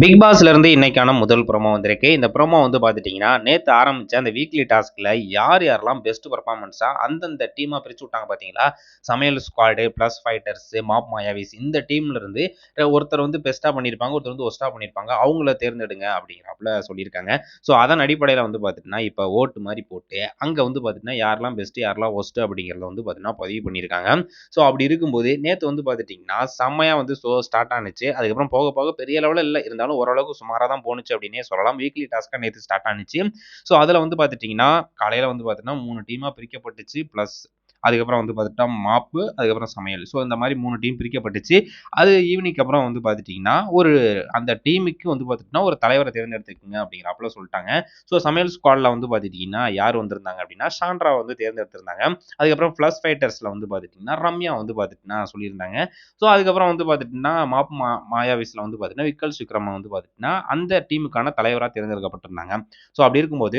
Big பாஸ்ல இருந்து இன்னைக்கான முதல் ப்ரோமோ வந்திருக்கு. இந்த ப்ரோமோ வந்து பார்த்துட்டிங்கன்னா நேற்று ஆரம்பிச்ச அந்த வீக்லி டாஸ்கில் யார் யாரெல்லாம் பெஸ்ட் பர்ஃபார்மன்ஸாக அந்தந்த டீமாக பிரித்து விட்டாங்க பார்த்தீங்களா சமையல் ஸ்குவாடு ப்ளஸ் ஃபைட்டர்ஸ் மாப் மாயாவிஸ் இந்த டீம்ல இருந்து ஒருத்தர் வந்து பெஸ்ட்டாக பண்ணியிருப்பாங்க ஒருத்தர் வந்து ஒஸ்ட்டாக பண்ணியிருப்பாங்க அவங்கள தேர்ந்தெடுங்க அப்படிங்கிறப்பல சொல்லியிருக்காங்க. ஸோ அதன் அடிப்படையில் வந்து பார்த்துட்டிங்கன்னா இப்போ ஓட்டு மாதிரி போட்டு அங்கே வந்து பார்த்தீங்கன்னா யாரெல்லாம் பெஸ்ட்டு யாரெல்லாம் ஒஸ்ட்டு அப்படிங்கிறத வந்து பார்த்தீங்கன்னா பதிவு பண்ணியிருக்காங்க. ஸோ அப்படி இருக்கும்போது நேற்று வந்து பார்த்துட்டிங்கன்னா செம்மையாக வந்து ஷோ ஸ்டார்ட் ஆனிச்சு. அதுக்கப்புறம் போக போக பெரிய லெவலில் இல்லை. இருந்தாலும் ஓரளவுக்கு சுமாராக தான் போணுச்சு அப்படின்னே சொல்லலாம். வீக்லி டாஸ்க்காக நேற்று ஸ்டார்ட் ஆனிச்சு. ஸோ அதில் வந்து பார்த்துட்டிங்கன்னா காலையில் வந்து பார்த்தீங்கன்னா மூணு டீமாக பிரிக்கப்பட்டுச்சு. ப்ளஸ் அதுக்கப்புறம் வந்து பார்த்துட்டா மாப்பு அதுக்கப்புறம் சமையல். ஸோ இந்த மாதிரி மூணு டீம் பிரிக்கப்பட்டுச்சு. அது ஈவினிங்க்கு அப்புறம் வந்து பார்த்துட்டிங்கன்னா ஒரு அந்த டீமுக்கு வந்து பார்த்துட்டிங்கன்னா ஒரு தலைவரை தேர்ந்தெடுத்துக்குங்க அப்படிங்கிறப்பல சொல்லிட்டாங்க. ஸோ சமையல் ஸ்குவாடில் வந்து பார்த்துட்டிங்கன்னா யார் வந்திருந்தாங்க அப்படின்னா ஷாண்ட்ரா வந்து தேர்ந்தெடுத்திருந்தாங்க. அதுக்கப்புறம் ப்ளஸ் ஃபைட்டர்ஸில் வந்து பார்த்துட்டிங்கன்னா ரம்யா வந்து பார்த்துட்டிங்கன்னா சொல்லியிருந்தாங்க. ஸோ அதுக்கப்புறம் வந்து பார்த்துட்டிங்கன்னா மாப்பு மா மாயாவிஸில் வந்து பார்த்தீங்கன்னா விக்கல் விக்ரம வந்து பார்த்துட்டிங்கன்னா அந்த டீமுக்கான தலைவராக தேர்ந்தெடுக்கப்பட்டிருந்தாங்க. ஸோ அப்படி இருக்கும்போது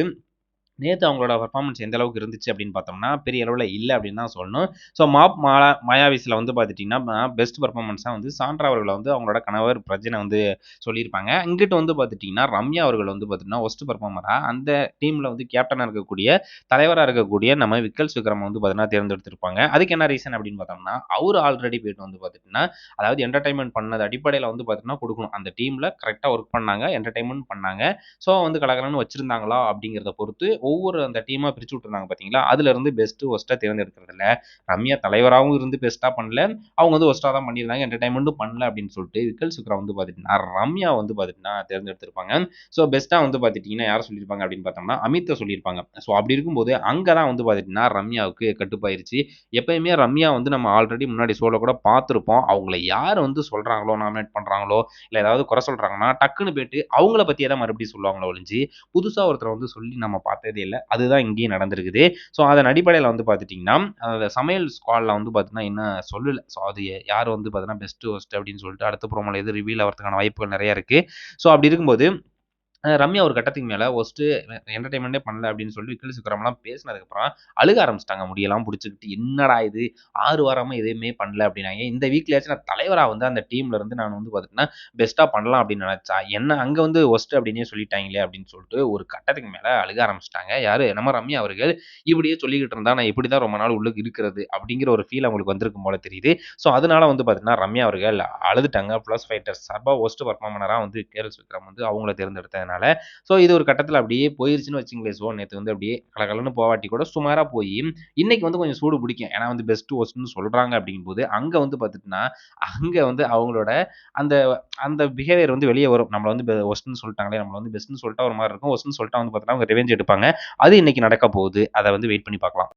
நேற்று அவங்களோட பர்ஃபார்மன்ஸ் எந்த அளவுக்கு இருந்துச்சு அப்படின்னு பார்த்தோம்னா பெரிய அளவில் இல்லை அப்படின்னு தான் சொல்லணும். ஸோ மாப் மாலா மாயாவிஸில் வந்து பார்த்துட்டிங்கன்னா பெஸ்ட் பர்ஃபார்மன்ஸாக வந்து சாண்ட்ரா அவர்களை வந்து அவங்களோட கணவர் பிரஜனை வந்து சொல்லியிருப்பாங்க. இங்கிட்ட வந்து பார்த்துட்டிங்கன்னா ரம்யா அவர்கள் வந்து பார்த்தீங்கன்னா ஒஸ்ட் பர்ஃபார்மராக அந்த டீமில் வந்து கேப்டனாக இருக்கக்கூடிய தலைவராக இருக்கக்கூடிய நம்ம விக்கல் விக்ரம் வந்து பார்த்தீங்கன்னா தேர்ந்தெடுத்திருப்பாங்க. அதுக்கு என்ன ரீசன் அப்படின்னு பார்த்தோம்னா அவர் ஆல்ரெடி போயிட்டு வந்து பார்த்துட்டிங்கன்னா அதாவது என்டர்டைன்மெண்ட் பண்ணது அடிப்படையில் வந்து பார்த்தீங்கன்னா கொடுக்கணும். அந்த டீமில் கரெக்டாக ஒர்க் பண்ணாங்க என்டர்டைன்மெண்ட் பண்ணாங்க. ஸோ வந்து கலகலன்னு வச்சுருந்தாங்களா அப்படிங்கிறத பொறுத்து ஒவ்வொரு அந்த டீமாக பிரித்து விட்டுருந்தாங்க பார்த்தீங்களா அதுலேருந்து பெஸ்ட்டு ஒஸ்ட்டாக தேர்ந்தெடுக்கிறதுல ரம்யா தலைவராகவும் இருந்து பெஸ்ட்டாக பண்ணல. அவங்க வந்து ஒஸ்ட்டாக தான் பண்ணியிருந்தாங்க. என்டர்டைன்மெண்ட்டும் பண்ணல அப்படின்னு சொல்லிட்டு விக்கல் சுக்ரா வந்து பார்த்துட்டிங்கன்னா ரம்யா வந்து பார்த்துட்டிங்கன்னா தேர்ந்தெடுத்திருப்பாங்க. ஸோ பெஸ்ட்டாக வந்து பார்த்துட்டிங்கன்னா யார் சொல்லியிருப்பாங்க அப்படின்னு பார்த்தோம்னா அமித்தை சொல்லியிருப்பாங்க. ஸோ அப்படி இருக்கும்போது அங்கே தான் வந்து பார்த்துட்டிங்கன்னா ரம்யாவுக்கு கட்டுப்பாயிருச்சு. எப்பயுமே ரம்யா வந்து நம்ம ஆல்ரெடி முன்னாடி சோல கூட பார்த்துருப்போம் அவங்கள யார் வந்து சொல்கிறாங்களோ நாமினேட் பண்ணுறாங்களோ இல்லை ஏதாவது குறை சொல்கிறாங்கன்னா டக்குன்னு போயிட்டு அவங்கள பற்றியே தான் மறுபடியும் சொல்லுவாங்களோ ஒழிஞ்சு புதுசாக ஒருத்தரை வந்து சொல்லி நம்ம பார்த்தது இல்லை. அதுதான் இங்கேயும் நடந்திருக்குது. ஸோ அதன் அடிப்படையில் வந்து பார்த்துட்டிங்கன்னா அந்த சமையல் ஸ்குவாடில் வந்து பார்த்தீங்கன்னா என்ன சொல்லலை. ஸோ அது யார் வந்து பார்த்தீங்கன்னா பெஸ்ட்டு ஒஸ்ட் அப்படின்னு சொல்லிட்டு அடுத்த ப்ரோமோல எது ரிவீல் ஆகிறதுக்கான வாய்ப்புகள் நிறையா இருக்குது ஸோ அப்படி இருக்கும்போது ரம்யா ஒரு கட்டத்துக்கு மேலே ஒஸ்ட்டு என்டர்டைன்மெண்ட்டே பண்ணல அப்படின்னு சொல்லி விக்கல் சுக்கரம்லாம் பேசினதுக்கப்புறம் அழுக ஆரம்பிச்சிட்டாங்க முடியெல்லாம் பிடிச்சிக்கிட்டு என்னடா இது? ஆறு வாரமாக எதுவுமே பண்ணல அப்படின்னாங்க இந்த வீக்லேயாச்சும் நான் தலைவராக வந்து அந்த டீமில் இருந்து நான் வந்து பார்த்திங்கன்னா பெஸ்ட்டாக பண்ணலாம் அப்படின்னு நினச்சா என்ன அங்கே வந்து ஒஸ்ட்டு அப்படின்னே சொல்லிட்டாங்களே அப்படின்னு சொல்லிட்டு ஒரு கட்டத்துக்கு மேலே அழுக ஆரம்பிச்சிட்டாங்க. யார்? நம்ம ரம்யா அவர்கள். இப்படியே சொல்லிக்கிட்டு இருந்தா நான் இப்படி தான் ரொம்ப நாள் உள்ளுக்கு இருக்கிறது அப்படிங்கிற ஒரு ஃபீல் அவங்களுக்கு வந்திருக்கும் போல தெரியுது. ஸோ அதனால வந்து பார்த்தீங்கன்னா ரம்யா அவர்கள் அழுதுட்டாங்க. ப்ளஸ் ஃபைட்டர்ஸ் சார்பாக ஒஸ்ட் பர்ஃபார்மனராக வந்து கேரள் சுக்ரம் வந்து அவங்கள தேர்ந்தெடுத்தேன் அதனால ஸோ இது ஒரு கட்டத்தில் அப்படியே போயிருச்சுன்னு வச்சுங்களேன். ஸோ நேற்று வந்து அப்படியே கலகலன்னு போவாட்டி கூட சுமாராக போய் இன்னைக்கு வந்து கொஞ்சம் சூடு பிடிக்கும். ஏன்னா வந்து பெஸ்ட் ஒஸ்ட்னு சொல்கிறாங்க அப்படிங்கும்போது அங்கே வந்து பார்த்துட்டுனா அங்கே வந்து அவங்களோட அந்த அந்த பிஹேவியர் வந்து வெளியே வரும். நம்மளை வந்து ஒஸ்ட்னு சொல்லிட்டாங்களே நம்மளை வந்து பெஸ்ட்னு சொல்லிட்டா ஒரு மாதிரி இருக்கும். ஒஸ்ட்னு சொல்லிட்டா வந்து பார்த்தீங்கன்னா அவங்க ரிவெஞ்ச் எடுப்பாங்க. அது இன்னைக்கு நடக்க போகுது. அதை வந்து வெயிட் பண்ணி பார்க்கலாம்.